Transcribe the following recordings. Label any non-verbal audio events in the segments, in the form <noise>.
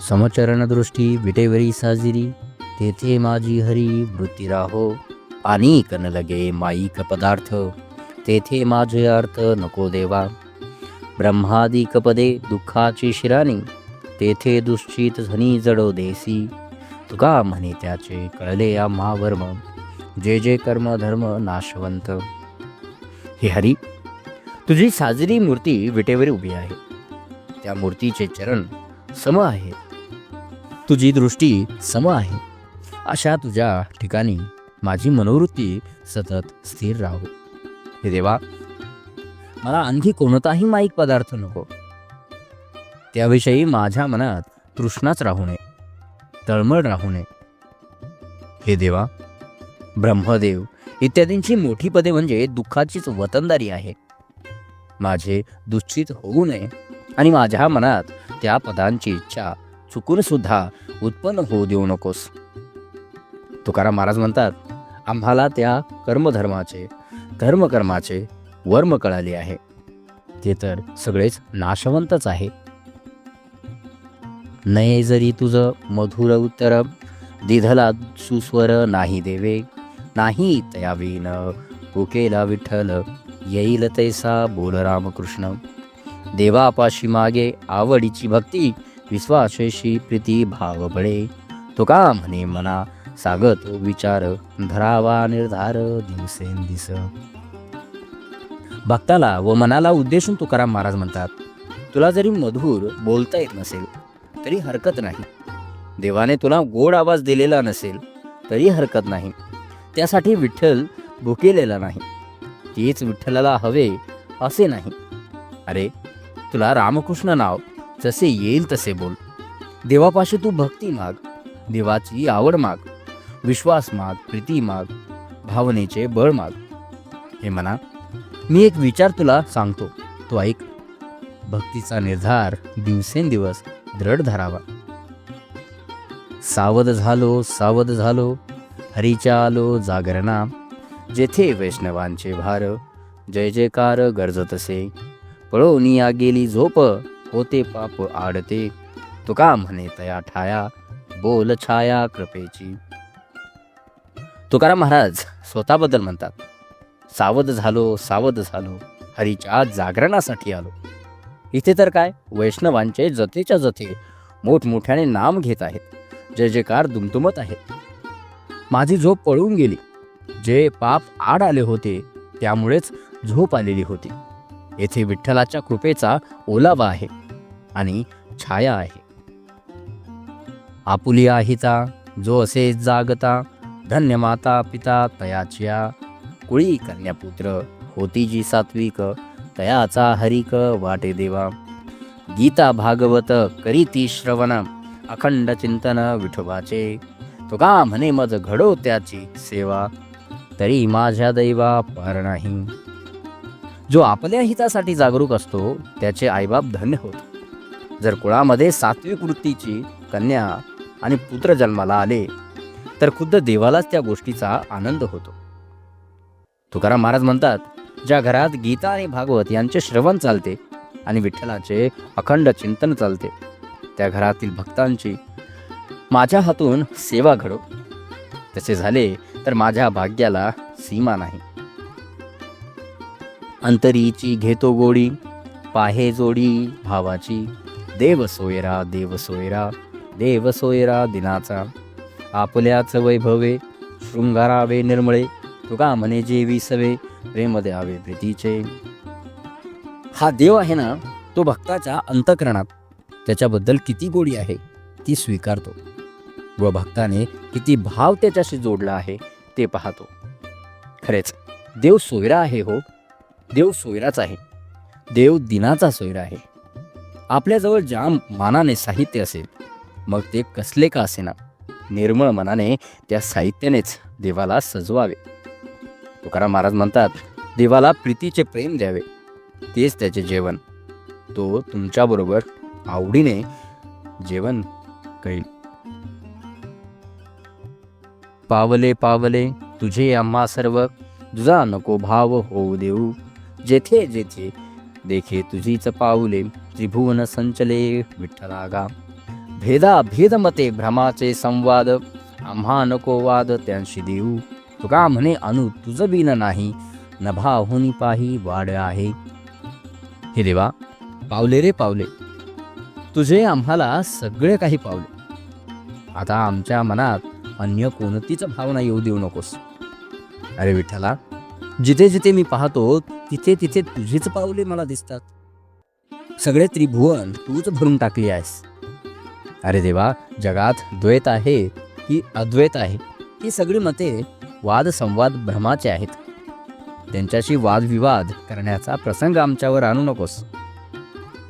समचरण दृष्टी विटेवरी साजिरी तेथे माझी हरी वृत्ती राहो पाणी कन लगे माईक पदार्थ तेथे माझे अर्थ नको देवा. ब्रह्मादी कपदे दुःखाची शिराणी तेथे दुश्चित धनी जडो देसी. तुका म्हणे त्याचे कळले आम्हा वर्म जे जे कर्म धर्म नाशवंत. हे हरी तुझी साजरी मूर्ती विटेवर उभी आहे. त्या मूर्तीचे चरण सम आहे. तुझी दृष्टी सम आहे. अशा तुझ्या ठिकाणी माझी मनोवृत्ती सतत स्थिर राहो. हे देवा मला आणखी कोणताही माईक पदार्थ नको. त्याविषयी माझ्या मनात तृष्णाच राहू नये तळमळ राहू नये. हे देवा ब्रह्मदेव इत्यादींची मोठी पदे म्हणजे दुःखाचीच वतनदारी आहे. माझे दुश्चित होऊ नये आणि माझ्या मनात त्या पदांची इच्छा चुकून सुद्धा उत्पन्न होऊ देऊ नकोस. तुकाराम महाराज म्हणतात आम्हाला त्या कर्मधर्माचे धर्मकर्माचे वर्म कळाले आहे. ते तर सगळेच नाशवंतच आहे. नये जरी तुझं मधुर उत्तर दिधला सुस्वर नाही देवे नाही तयावीन पुकेला विठ्ठल येईल तैसा बोल रामकृष्ण देवापाशी मागे आवडीची भक्ती विश्वासेशी प्रीती भाव बळे तुका म्हणे मना सागत विचार धरावा निर्धार दिवसेंदिस भक्ताला व मनाला उद्देशून तुकाराम महाराज म्हणतात तुला जरी मधुर बोलता येत नसेल तरी हरकत नाही. देवाने तुला गोड आवाज दिलेला नसेल तरी हरकत नाही. त्यासाठी विठ्ठल भुकेलेला नाही. तीच विठ्ठलाला हवे असे नाही. अरे तुला रामकृष्ण नाव जसे येईल तसे बोल. देवापाशी तू भक्ती माग देवाची आवड माग विश्वास माग प्रीती माग भावनेचे बळ माग. हे म्हणा मी एक विचार तुला सांगतो. तो ऐक. भक्तीचा निर्धार दिवसेंदिवस दृढ धरावा. सावध झालो सावध झालो हरीच्या आलो जागरणा. जेथे वैष्णवांचे भार जय जयकार गरजतसे. पळवून या गेली झोप होते पाप आडते. तुका म्हणे तया ठाया बोल छाया कृपेची. तुकाराम महाराज स्वतःबद्दल म्हणतात सावध झालो सावध झालो हरीच्या जागरणासाठी आलो. इथे तर काय वैष्णवांचे जतेच्या जथे मोठमोठ्याने नाम घेत आहेत जय जयकार दुमदुमत आहेत. माझी झोप पळून गेली जे पाप आड आले होते त्यामुळेच झोप आलेली होती. येथे विठ्ठलाच्या कृपेचा ओलावा आहे आणि छाया आहे. आपुली आहिता जो असे जागता धन्य माता पिता तयाच्या कुळी कन्यापुत्र होती जी सात्विक तयाचा हरिक वाटे देवा. गीता भागवत करीती श्रवण अखंड चिंतन विठोबाचे. तुका म्हणे मज घडो त्याची सेवा तरी माझ्या दैवा पार नाही. जो आपल्या हितासाठी जागरूक असतो त्याचे आईबाप धन्य होत. जर कुळामध्ये सात्विक वृत्तीची कन्या आणि पुत्र जन्माला आले तर खुद्द देवालाच त्या गोष्टीचा आनंद होतो. तुकाराम महाराज म्हणतात ज्या घरात गीता आणि भागवत यांचे श्रवण चालते आणि विठ्ठलाचे अखंड चिंतन चालते त्या घरातील भक्तांची माझ्या हातून सेवा घडो. तसे झाले तर माझ्या भाग्याला सीमा नाही. अंतरीची घेतो गोडी पाहे जोडी भावाची. देव सोयरा देव सोयरा देव सोयरा दिनाचा. आपल्याच वैभवे शृंगारावे निर्मळे तुका म्हणे जे विसवे प्रेम द्यावे प्रीतीचे. हा देव आहे ना तो भक्ताच्या अंतकरणात. त्याच्याबद्दल किती गोडी आहे ती स्वीकारतो. व भक्ताने किती भाव त्याच्याशी जोडला आहे ते पाहतो. खरेच देव सोयरा आहे हो देव सोयराच आहे. देव दिनाचा सोयरा आहे. आपल्याजवळ ज्या मानाने साहित्य असेल मग ते कसले का असेना? निर्मळ मनाने त्या साहित्यानेच देवाला सजवावे. तुकाराम महाराज म्हणतात देवाला प्रीतीचे प्रेम द्यावे. तेच त्याचे जेवण. तो तुमच्याबरोबर आवडीने जेवण करील पावले पावले तुझे आम्हा सर्व तुझा नको भाव होऊ देऊ. जेथे जेथे देखे तुझीच पाऊले त्रिभुवन संचले विठ्ठलागा। भेदा भेदमते भ्रमाचे संवाद आम्हा नको वाद त्यांशी देऊ। तुका म्हणे अनु तुझ बिन नाही नभा होनी पाही वाड आहे। हे देवा पावले रे पावले तुझे आम्हाला सगळे काही पावले। आता आमच्या मनात अन्य कोणतीच भावना येऊ देऊ नकोस। अरे विठ्ठला जिथे जिथे मी पाहतो तिथे तिथे तुझीच पावले मला दिसतात. सगळे त्रिभुवन तूच भरून टाकली आहेस. अरे देवा जगात द्वैत आहे की अद्वैत आहे? ही सगळी मते वाद संवाद भ्रमाचे आहेत. त्यांच्याशी वादविवाद करण्याचा प्रसंग आमच्यावर आणू नकोस.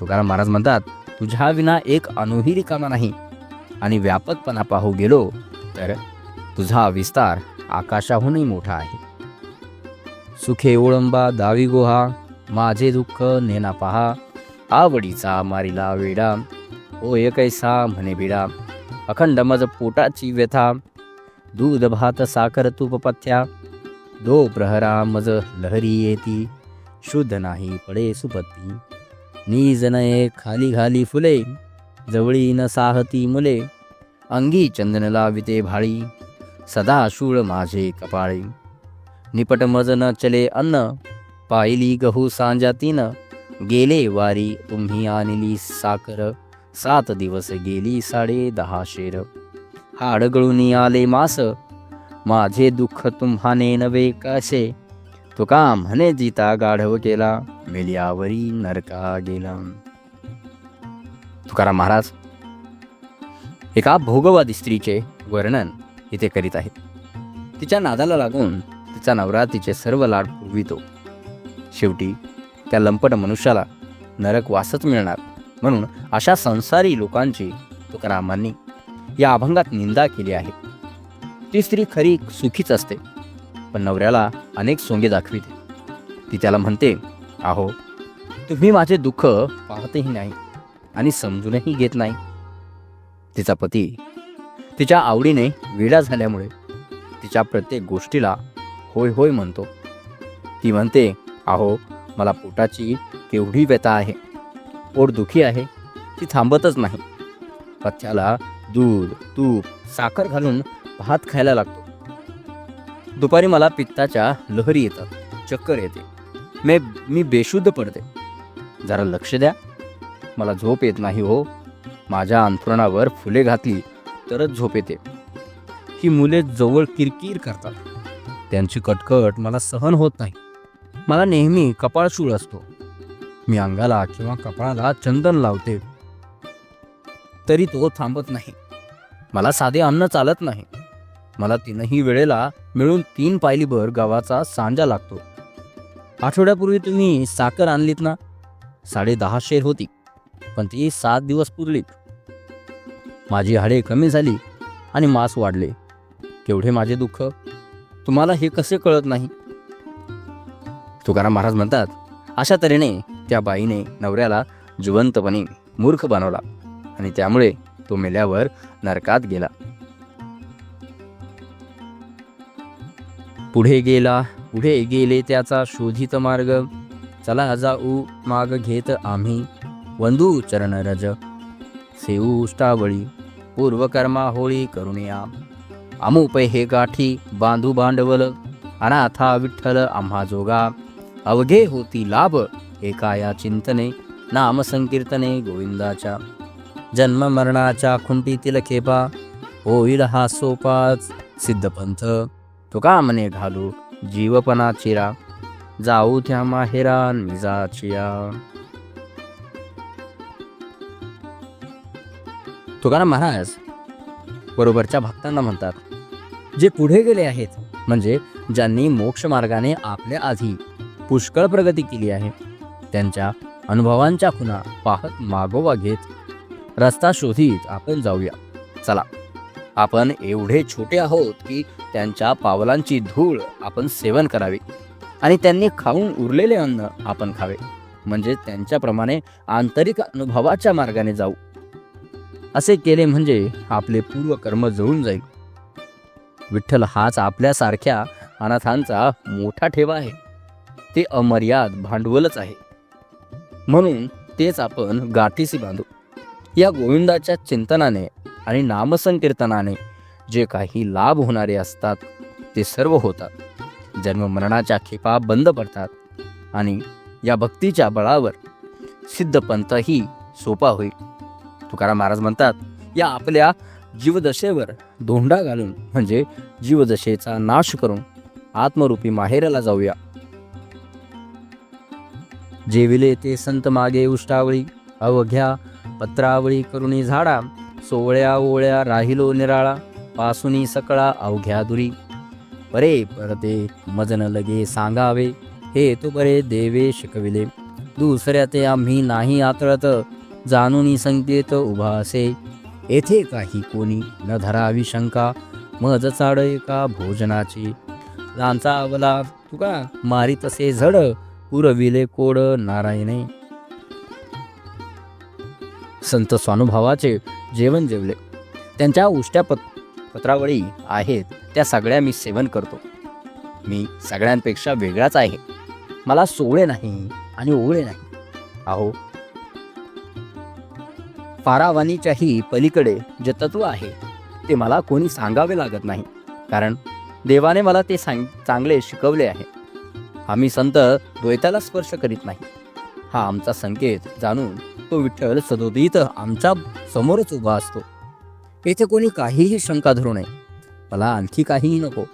तुकाराम महाराज म्हणतात तुझ्या विना एक अणुही रिकामा नाही. आणि व्यापकपणा पाहू गेलो तर तुझा विस्तार आकाशाहूनही मोठा आहे. सुखे ओळंबा दावी गोहा माझे दुःख नेना पहा. आवडीचा मारिला वेडा. ओ एकैसा म्हणे बिडा अखंड मज पोटाची व्यथा. दूध भात साखर तूप पथ्या. दो प्रहरा मज लहरी येती. शुद्ध नाही पडे सुपत्ती. नीज नये खाली घाली फुले. जवळी न साहती मुले. अंगी चंदन लाविते भाळी. सदा शूळ माझे कपाळी. निपट मज न चले अन्न पाहिली गहू सांजा तीन गेले वारी तुम्ही आणली साखर सात दिवस गेली साडे दहा शेर. हाड गळून आले मास माझे दुःख तुम्हाने नवे कसे? तुका म्हणे जिता गाढव केला मिल्यावरी नरका गेला. तुकाराम महाराज एका भोगवादी स्त्रीचे वर्णन इथे करीत आहेत. तिच्या नादाला लागून तिचा नवरा तिचे सर्व लाड पुरवितो. शेवटी त्या लंपट मनुष्याला नरक वासच मिळणार. म्हणून अशा संसारी लोकांची तुकारामांनी या अभंगात निंदा केली आहे. ती स्त्री खरी सुखीच असते पण नवऱ्याला अनेक सोंगे दाखविते. ती त्याला म्हणते आहो तुम्ही माझे दुःख पाहतही नाही आणि समजूनही घेत नाही. तिचा पती तिच्या आवडीने वेडा झाल्यामुळे तिच्या प्रत्येक गोष्टीला होय होय म्हणतो. ती म्हणते आहो मला पोटाची केवढी व्यथा आहे. पोट दुखी आहे. ती थांबतच नाही. पथ्याला दूध तूप साखर घालून भात खायला लागतो. दुपारी मला पित्ताच्या लहरी येतात. चक्कर येते. मे मी बेशुद्ध पडते. जरा लक्ष द्या. मला झोप येत नाही हो. माझ्या अंथरुणावर फुले घातली तरच झोप येते. ही मुले जवळ किरकिर करतात. त्यांची कटकट मला सहन होत नाही. मला नेहमी कपाळशूळ असतो. मी अंगाला किंवा कपाळाला चंदन लावते. तरी तो थांबत नाही. मला साधे अन्न चालत नाही. मला तीनही वेळेला मिळून तीन पायलीभर गव्हाचा सांजा लागतो. आठवड्यापूर्वी तुम्ही साखर आणलीत ना? साडे दहा शेर होती पण ती सात दिवस पुरलीत. माझी हाडे कमी झाली आणि मांस वाढले. केवढे माझे दुःख? तुम्हाला हे कसे कळत नाही? तुकाराम महाराज म्हणतात अशा तऱ्हेने त्या बाईने नवऱ्याला जिवंतपणे मूर्ख बनवला आणि त्यामुळे तो मेल्यावर नरकात गेला. पुढे गेला पुढे गेले त्याचा शोधित मार्ग. चला जाऊ माग घेत आम्ही. वंदू चरण रज. सेऊ उष्टावळी पूर्वकर्मा होळी करुणया. अमुपै हे गाठी बांधू भांडवल अनाथा विठ्ठल आम्हा जोगा. अवघे होती लाभ एका या चिंतने नाम संकीर्तने गोविंदाच्या. जन्म मरणाच्या खुंटीतील खेपा होईल हा सोपाच सिद्धपंथ. तुका मने घालू जीवपणा चिरा? जाऊ त्या माहेरा निजाचिया तुकाराम महाराज? बरोबरच्या भक्तांना म्हणतात जे पुढे गेले आहेत म्हणजे ज्यांनी मोक्ष मार्गाने आपल्या आधी पुष्कळ प्रगती केली आहे त्यांच्या अनुभवांच्या खुणा पाहत मागोवा घेत रस्ता शोधित आपण जाऊया. चला आपण एवढे छोटे आहोत की त्यांच्या पावलांची धूळ आपण सेवन करावी आणि त्यांनी खाऊन उरलेले अन्न आपण खावे म्हणजे त्यांच्याप्रमाणे आंतरिक अनुभवाच्या मार्गाने जाऊ. असे केले म्हणजे आपले पूर्वकर्म जळून जाईल. विठ्ठल हाच आपल्यासारख्या अनाथांचा मोठा ठेवा आहे. ते अमर्याद भांडवलच आहे. म्हणून तेच आपण गाठीशी बांधू. या गोविंदाच्या चिंतनाने आणि नामसंकीर्तनाने जे काही लाभ होणारे असतात ते सर्व होतात. जन्म मरणाच्या खेपा बंद पडतात आणि या भक्तीच्या बळावर सिद्धपंथही सोपा होईल. तुकाराम महाराज म्हणतात या आपल्या जीवदशेवर धोंडा घालून म्हणजे जीवदशेचा नाश करून आत्मरूपी माहेराला जाऊया. जेविले ते संत मागे उष्टावळी अवघ्या पत्रावळी करुणी झाडा सोवळ्या ओळ्या राहिलो निराळा पासुनी सकळा अवघ्या दुरी. परे परते मजन लगे सांगावे हे तू बरे देवे शिकविले. दुसऱ्या ते आम्ही नाही आतळत जाणूनी संकेत उभा असे येथे काही कोणी न धरावी शंका मज चाड एका भोजनाची? लांचा अवला तुका मारी तसे झड पुरविले कोड नारायणे. संत स्वानुभवाचे जेवण जेवले. त्यांच्या उष्ट्या पत पत्रावळी आहेत त्या सगळ्या मी सेवन करतो. मी सगळ्यांपेक्षा वेगळाच आहे. मला सोळे नाही आणि ओळे नाही. अहो फारावानीच्याही पलीकडे जे तत्व आहे ते मला कोणी सांगावे लागत नाही. कारण देवाने मला ते सांग चांगले शिकवले आहे. आम्ही संत द्वैताला स्पर्श करीत नाही. हा आमचा संकेत जाणून तो विठ्ठल सदोदित आमच्या समोरच उभा असतो. येथे कोणी काहीही शंका धरू नये. मला आणखी काहीही नको.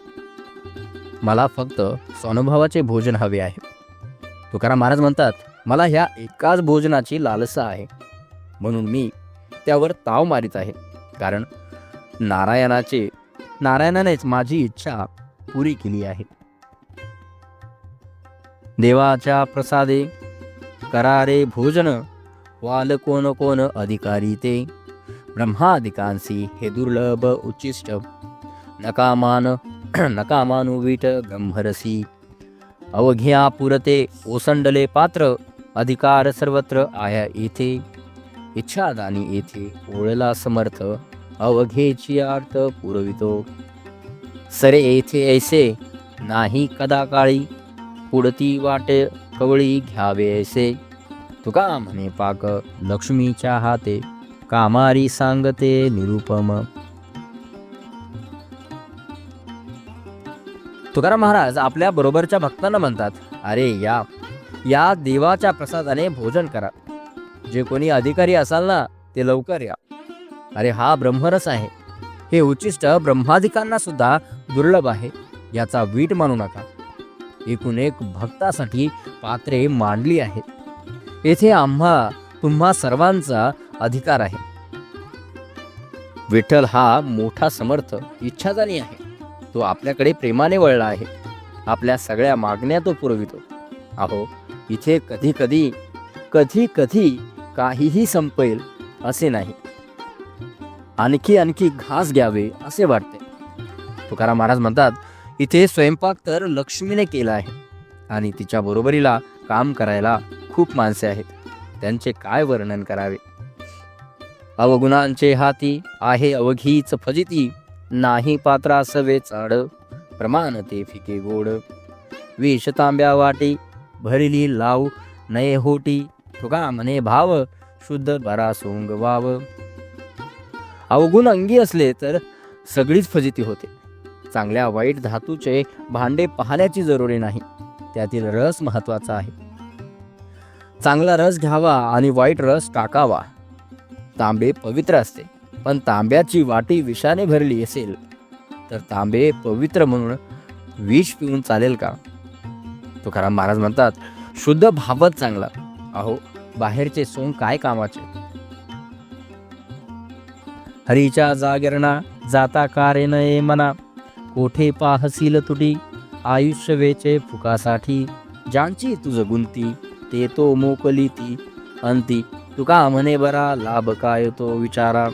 मला फक्त स्वानुभवाचे भोजन हवे आहे. तुकाराम महाराज म्हणतात मला ह्या एकाच भोजनाची लालसा आहे. म्हणून मी त्यावर ताव मारित आहे. कारण नारायणाचे नारायणानेच माझी इच्छा पुरी केली आहे. देवाच्या प्रसादे करारे भोजन वाल कोण कोण अधिकारी ते ब्रह्मादिकांसी हे दुर्लभ उच्चिष्ट नकामान <clears throat> नकामानुवीट गंभरसी अवघ्या पुरते ओसंडले पात्र अधिकार सर्वत्र आया येथे. इच्छादानी येथे ओळला समर्थ अवघेची अर्थ पुरवितो. सरे येथे ऐसे नाही कदा काळी पुढती वाटे कवळी घ्यावे ऐसे. तुका म्हणे पाक लक्ष्मीच्या हाते कामारी सांगते निरुपम. तुकाराम महाराज आपल्या बरोबरच्या भक्तांना म्हणतात अरे या या देवाच्या प्रसादाने भोजन करा. जे कोणी अधिकारी असाल ना ते लवकर या. अरे हा ब्रह्मरस आहे. हे उच्चिष्ट ब्रह्माधिकांना सुद्धा दुर्लभ आहे याचा वीट मानू नका. एकूण एक भक्तासाठी पात्रे मांडली आहेत. येथे आम्हा तुम्हा सर्वांचा अधिकार आहे. विठ्ठल हा मोठा समर्थ इच्छादानी आहे. तो आपल्याकडे प्रेमाने वळला आहे. आपल्या सगळ्या मागण्या तो पुरवितो. अहो इथे कधी कधी कधी कधी काहीही संपेल असे नाही. आणखी आणखी घास घ्यावे असे वाटते. तुकाराम महाराज म्हणतात इथे स्वयंपाक तर लक्ष्मीने केला आहे आणि तिच्या बरोबरीला काम करायला खूप माणसे आहेत. त्यांचे काय वर्णन करावे? अवगुणांचे हाती आहे अवघीच फजिती नाही पात्रा सवे चाड प्रमाण ते फिके गोड. विष तांब्या वाटी भरिली लाव नये होटी तुका म्हणे भाव शुद्ध बरा सोंग वाव. अवगुण अंगी असले तर सगळीच फजिती होते. चांगल्या वाईट धातूचे भांडे पाहण्याची जरुरी नाही. त्यातील रस महत्त्वाचा आहे. चांगला रस घ्यावा आणि वाईट रस टाकावा. तांबे पवित्र असते पण तांब्याची वाटी विषाने भरली असेल तर तांबे पवित्र म्हणून विष पिऊन चालेल का? तुकाराम महाराज म्हणतात शुद्ध भावच चांगला. अहो बाहेरचे सोंग काय कामाचे? हरीच्या जागरणा जाता कारे नये मना. कोठे पाहसील तुटी? आयुष्य वेचे फुकासाठी. ज्यांची तुझ गुंती ते तो मोकली ती. अंती तुका म्हणे बरा लाभ काय तो विचारा.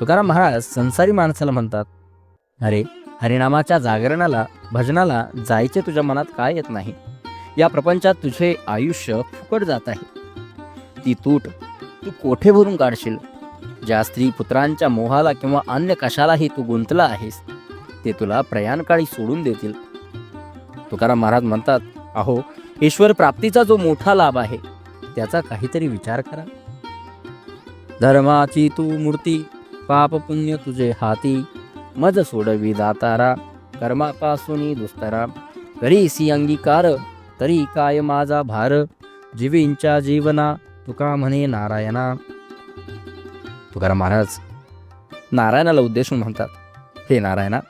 तुकाराम महाराज संसारी माणसाला म्हणतात अरे हरिनामाच्या जागरणाला भजनाला जायचे तुझ्या मनात काय येत नाही? या प्रपंचात तुझे आयुष्य फुकट जात आहे. ती तूट तू कोठे भरून काढशील? ज्या स्त्री पुत्रांच्या मोहाला किंवा अन्य कशालाही तू गुंतला आहेस ते तुला प्रयाणकाळी सोडून देतील. तुकाराम महाराज म्हणतात अहो ईश्वर प्राप्तीचा जो मोठा लाभ आहे त्याचा काहीतरी विचार करा. धर्माची तू मूर्ती पाप पुण्य तुझे हाती. मज सोडवी दातारा कर्मापासून दुस्तरा. करीसी अंगीकार तरी काय माझा भार? जीवींच्या जीवना तुका म्हणे नारायणा. तुकाराम महाराज नारायणाला उद्देशून म्हणतात हे नारायणा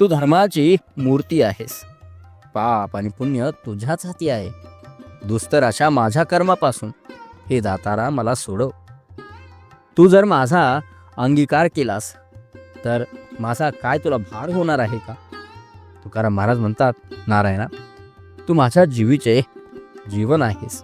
तू धर्माची मूर्ती आहेस. पाप आणि पुण्य तुझ्याच हाती आहे. दुस्तर अशा माझ्या कर्मापासून. हे दातारा मला सोडव. तू जर माझा अंगीकार केलास तर माझा काय तुला भार होणार आहे का? तुकाराम महाराज म्हणतात नारायणा तू माझ्या जीवीचे जीवन आहेस.